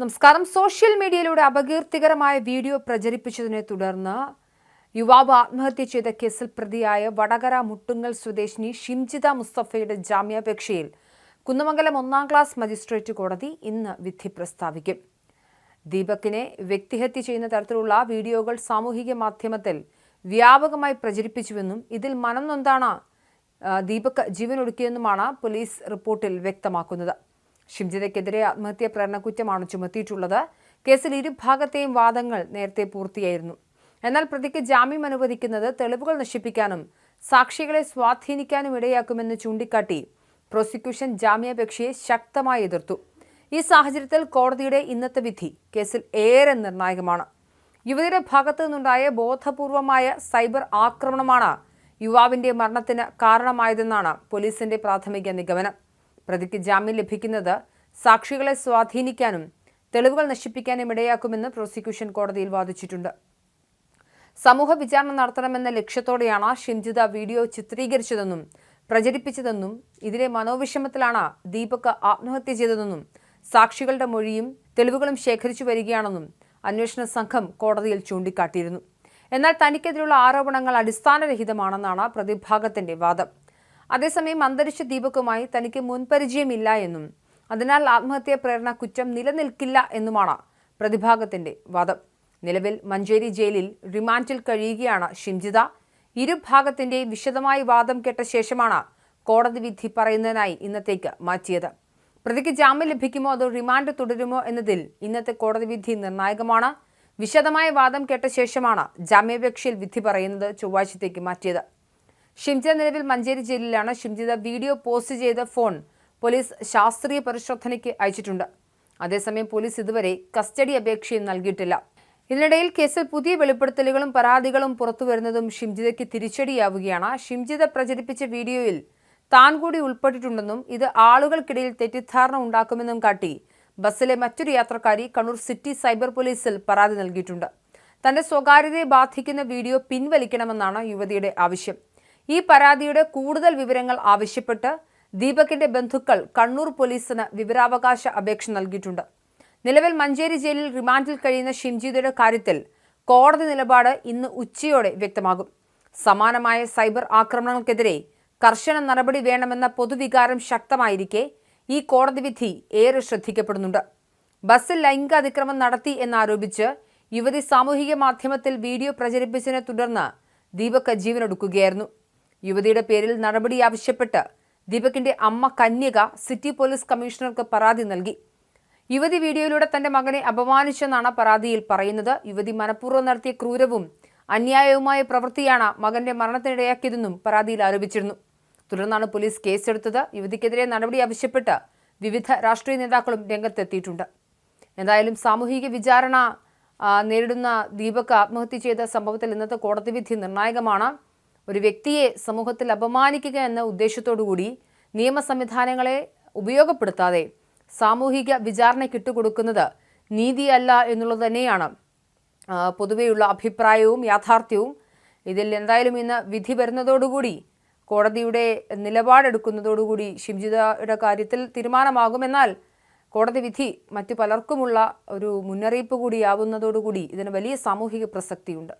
നമസ്കാരം. സോഷ്യൽ മീഡിയയിലൂടെ അപകീർത്തികരമായ വീഡിയോ പ്രചരിപ്പിച്ചതിനെ തുടർന്ന് യുവാവ് ആത്മഹത്യ ചെയ്ത കേസിൽ പ്രതിയായ വടകര മുട്ടുങ്ങൽ സ്വദേശിനി ഷിംജിത മുസ്തഫയുടെ ജാമ്യാപേക്ഷയിൽ കുന്നമംഗലം ഒന്നാം ക്ലാസ് മജിസ്ട്രേറ്റ് കോടതി ഇന്ന് വിധി പ്രസ്താവിക്കും. ദീപകിനെ വ്യക്തിഹത്യ ചെയ്യുന്ന തരത്തിലുള്ള വീഡിയോകൾ സാമൂഹിക മാധ്യമത്തിൽ വ്യാപകമായി പ്രചരിപ്പിച്ചുവെന്നും ഇതിൽ മനം നൊന്താണ് ദീപക് ജീവനൊടുക്കിയെന്നുമാണ് പോലീസ് റിപ്പോർട്ടിൽ വ്യക്തമാക്കുന്നത്. ഷിംജിതയ്ക്കെതിരെ ആത്മഹത്യാ പ്രേരണക്കുറ്റമാണ് ചുമത്തിയിട്ടുള്ളത്. കേസിൽ ഇരുഭാഗത്തെയും വാദങ്ങൾ നേരത്തെ പൂർത്തിയായിരുന്നു. എന്നാൽ പ്രതിക്ക് ജാമ്യം അനുവദിക്കുന്നത് തെളിവുകൾ നശിപ്പിക്കാനും സാക്ഷികളെ സ്വാധീനിക്കാനും ഇടയാക്കുമെന്ന് ചൂണ്ടിക്കാട്ടി പ്രോസിക്യൂഷൻ ജാമ്യാപേക്ഷയെ ശക്തമായി എതിർത്തു. ഈ സാഹചര്യത്തിൽ കോടതിയുടെ ഇന്നത്തെ വിധി കേസിൽ ഏറെ നിർണായകമാണ്. യുവതിയുടെ ഭാഗത്തു നിന്നുണ്ടായ ബോധപൂർവമായ സൈബർ ആക്രമണമാണ് യുവാവിന്റെ മരണത്തിന് കാരണമായതെന്നാണ് പോലീസിന്റെ പ്രാഥമിക നിഗമനം. പ്രതിക്ക് ജാമ്യം ലഭിക്കുന്നത് സാക്ഷികളെ സ്വാധീനിക്കാനും തെളിവുകൾ നശിപ്പിക്കാനും ഇടയാക്കുമെന്ന് പ്രോസിക്യൂഷൻ കോടതിയിൽ വാദിച്ചിട്ടുണ്ട്. സമൂഹ വിചാരണ നടത്തണമെന്ന ലക്ഷ്യത്തോടെയാണ് ഷിൻജിത വീഡിയോ ചിത്രീകരിച്ചതെന്നും പ്രചരിപ്പിച്ചതെന്നും ഇതിലെ മനോവിഷമത്തിലാണ് ദീപക് ആത്മഹത്യ ചെയ്തതെന്നും സാക്ഷികളുടെ മൊഴിയും തെളിവുകളും ശേഖരിച്ചു വരികയാണെന്നും അന്വേഷണ സംഘം കോടതിയിൽ ചൂണ്ടിക്കാട്ടിയിരുന്നു. എന്നാൽ തനിക്കെതിരെയുള്ള ആരോപണങ്ങൾ അടിസ്ഥാനരഹിതമാണെന്നാണ് പ്രതിഭാഗത്തിന്റെ വാദം. അതേസമയം അന്തരിച്ച ദീപകുമായി തനിക്ക് മുൻപരിചയമില്ല എന്നും അതിനാൽ ആത്മഹത്യാ പ്രേരണ കുറ്റം നിലനിൽക്കില്ല എന്നുമാണ് പ്രതിഭാഗത്തിന്റെ വാദം. നിലവിൽ മഞ്ചേരി ജയിലിൽ റിമാൻഡിൽ കഴിയുകയാണ് ഷിംജിത ഇരുഭാഗത്തിന്റെ വിശദമായി വാദം കേട്ട ശേഷമാണ് കോടതി വിധി പറയുന്നതിനായി ഇന്നത്തേക്ക് മാറ്റിയത്. പ്രതിക്ക് ജാമ്യം ലഭിക്കുമോ അതോ റിമാൻഡ് തുടരുമോ എന്നതിൽ ഇന്നത്തെ കോടതി വിധി നിർണായകമാണ്. വിശദമായ വാദം കേട്ട ശേഷമാണ് ജാമ്യാപേക്ഷയിൽ വിധി പറയുന്നത് ചൊവ്വാഴ്ചത്തേക്ക് മാറ്റിയത്. ഷിംജിത നിലവിൽ മഞ്ചേരി ജയിലിലാണ്. ഷിംജിത വീഡിയോ പോസ്റ്റ് ചെയ്ത ഫോൺ പോലീസ് ശാസ്ത്രീയ പരിശോധനയ്ക്ക് അയച്ചിട്ടുണ്ട്. അതേസമയം പോലീസ് ഇതുവരെ കസ്റ്റഡി അപേക്ഷയും നൽകിയിട്ടില്ല. ഇതിനിടയിൽ കേസിൽ പുതിയ വെളിപ്പെടുത്തലുകളും പരാതികളും പുറത്തുവരുന്നതും ഷിംജിതയ്ക്ക് തിരിച്ചടിയാവുകയാണ്. ഷിംജിത പ്രചരിപ്പിച്ച വീഡിയോയിൽ താൻ കൂടി ഉൾപ്പെട്ടിട്ടുണ്ടെന്നും ഇത് ആളുകൾക്കിടയിൽ തെറ്റിദ്ധാരണ ഉണ്ടാക്കുമെന്നും കാട്ടി ബസ്സിലെ മറ്റൊരു യാത്രക്കാരി കണ്ണൂർ സിറ്റി സൈബർ പോലീസിൽ പരാതി നൽകിയിട്ടുണ്ട്. തന്റെ സ്വകാര്യതയെ ബാധിക്കുന്ന വീഡിയോ പിൻവലിക്കണമെന്നാണ് യുവതിയുടെ ആവശ്യം. ഈ പരാതിയുടെ കൂടുതൽ വിവരങ്ങൾ ആവശ്യപ്പെട്ട് ദീപകിന്റെ ബന്ധുക്കൾ കണ്ണൂർ പോലീസിന് വിവരാവകാശ അപേക്ഷ നൽകിയിട്ടുണ്ട്. നിലവിൽ മഞ്ചേരി ജയിലിൽ റിമാൻഡിൽ കഴിയുന്ന ഷിംജിതയുടെ കാര്യത്തിൽ കോടതി നിലപാട് ഇന്ന് ഉച്ചയോടെ വ്യക്തമാകും. സമാനമായ സൈബർ ആക്രമണങ്ങൾക്കെതിരെ കർശന നടപടി വേണമെന്ന പൊതുവികാരം ശക്തമായിരിക്കെ ഈ കോടതി വിധി ഏറെ ശ്രദ്ധിക്കപ്പെടുന്നുണ്ട്. ബസ്സിൽ ലൈംഗിക അതിക്രമം നടത്തി എന്നാരോപിച്ച് യുവതി സാമൂഹിക മാധ്യമത്തിൽ വീഡിയോ പ്രചരിപ്പിച്ചതിനെ തുടർന്ന് ദീപക് ജീവനൊടുക്കുകയായിരുന്നു. യുവതിയുടെ പേരിൽ നടപടി ആവശ്യപ്പെട്ട് ദീപകിന്റെ അമ്മ കന്യക സിറ്റി പോലീസ് കമ്മീഷണർക്ക് പരാതി നൽകി. യുവതി വീഡിയോയിലൂടെ തന്റെ മകനെ അപമാനിച്ചെന്നാണ് പരാതിയിൽ പറയുന്നത്. യുവതി മനഃപൂർവം നടത്തിയ ക്രൂരവും അന്യായവുമായ പ്രവൃത്തിയാണ് മകന്റെ മരണത്തിനിടയാക്കിയതെന്നും പരാതിയിൽ ആരോപിച്ചിരുന്നു. തുടർന്നാണ് പോലീസ് കേസെടുത്തത്. യുവതിക്കെതിരെ നടപടി ആവശ്യപ്പെട്ട് വിവിധ രാഷ്ട്രീയ നേതാക്കളും രംഗത്തെത്തിയിട്ടുണ്ട്. എന്തായാലും സാമൂഹിക വിചാരണ നേരിടുന്ന ദീപക് ആത്മഹത്യ ചെയ്ത സംഭവത്തിൽ ഇന്നത്തെ കോടതി വിധി നിർണായകമാണ്. ഒരു വ്യക്തിയെ സമൂഹത്തിൽ അപമാനിക്കുക എന്ന ഉദ്ദേശത്തോടുകൂടി നിയമ സംവിധാനങ്ങളെ ഉപയോഗപ്പെടുത്താതെ സാമൂഹിക വിചാരണയ്ക്ക് ഇട്ടുകൊടുക്കുന്നത് നീതിയല്ല എന്നുള്ളത് തന്നെയാണ്. പൊതുവെയുള്ള അഭിപ്രായവും യാഥാർത്ഥ്യവും ഇതിൽ എന്തായാലും ഇന്ന് വിധി വരുന്നതോടുകൂടി കോടതിയുടെ നിലപാടെടുക്കുന്നതോടുകൂടി ഷിംജിതയുടെ കാര്യത്തിൽ തീരുമാനമാകുമെന്നാൽ കോടതി വിധി മറ്റു പലർക്കുമുള്ള ഒരു മുന്നറിയിപ്പ് കൂടിയാവുന്നതോടുകൂടി ഇതിന് വലിയ സാമൂഹിക പ്രസക്തിയുണ്ട്.